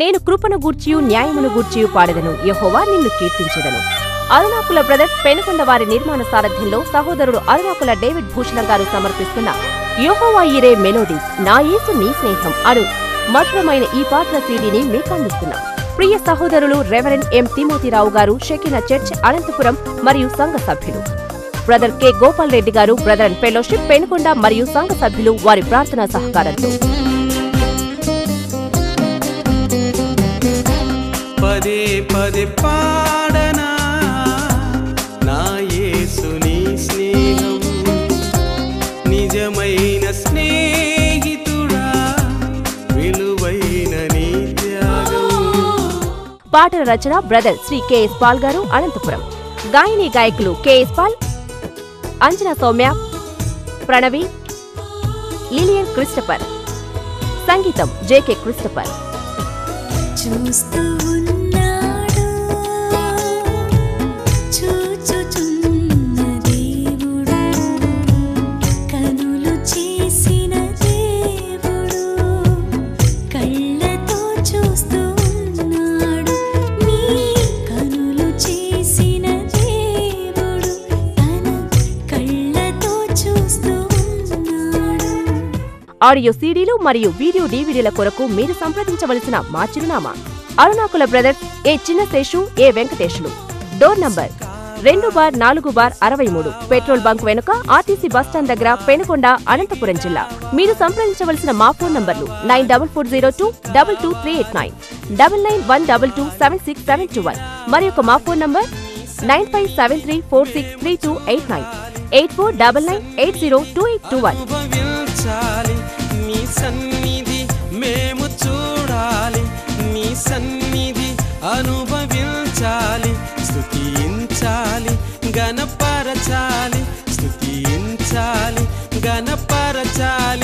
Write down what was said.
నేను కృపను గూర్చియు న్యాయమును గూర్చియు పాడెదను. యహోవా నిన్ను కీర్తించెదను. అరుణాకుల బ్రదర్స్ పెనుకొండ వారి నిర్మాణ సారథ్యంలో సహోదరుడు అరుణాకుల డేవిడ్ భూషణ గారు సమర్పిస్తున్న యహోవా ఇరే మెలోడీస్ నా యేసు నీ స్నేహం అను మధురమైన ఈ పాటల సీడీని మీకు అందిస్తున్నాం. ప్రియ సహోదరులు రెవరెండ్ ఎం తిమోతిరావు గారు షెకిన చర్చ్ అనంతపురం మరియు సంఘ సభ్యులు. బ్రదర్ కె గోపాల్ రెడ్డి గారు బ్రదర్ అండ్ ఫెలోషిప్ పెనుకొండ మరియు సంఘ సభ్యులు వారి ప్రార్థనా సహకారంతో. పదే పదే పాడనా? నా యేసుని స్నేహం నిజమైన స్నేహితుడా? విలువైన నీ త్యాగం. పాటల రచన బ్రదర్ శ్రీ కెఎస్ పాల్ గారు అనంతపురం. గాయని గాయకులు కెఎస్ పాల్ అంజనా సౌమ్య ప్రణవి లిలియన్ క్రిస్టఫర్ సంగీతం జేకే క్రిస్టఫర్. చూస్తూ ఆడియో సీడీలు మరియు వీడియో డీవీడీల కొరకు మీరు సంప్రదించవలసిన మా చిరునామా. అరుణాకుల బ్రదర్స్ ఏ చిన్న Seshu A Venkateshulu door number రెండు బార్ నాలుగు బార్ అరవై మూడు. పెట్రోల్ బంక్ వెనుక ఆర్టీసీ బస్టాండ్ దగ్గర పెనుకొండ అనంతపురం జిల్లా. మీరు సంప్రదించవలసిన మా ఫోన్ నంబర్లు nine double four zero two double two three eight nine double nine one double two seven six seven two one. మరి ఒక మా phone number nine five seven three four six three two eight nine eight four double nine eight zero two eight two one. సన్నిధి మేము చూడాలి. నీ సన్నిధి అనుభవించాలి. స్థుతించాలి గణపరచాలి. స్థుతించాలి గణపరచాలి.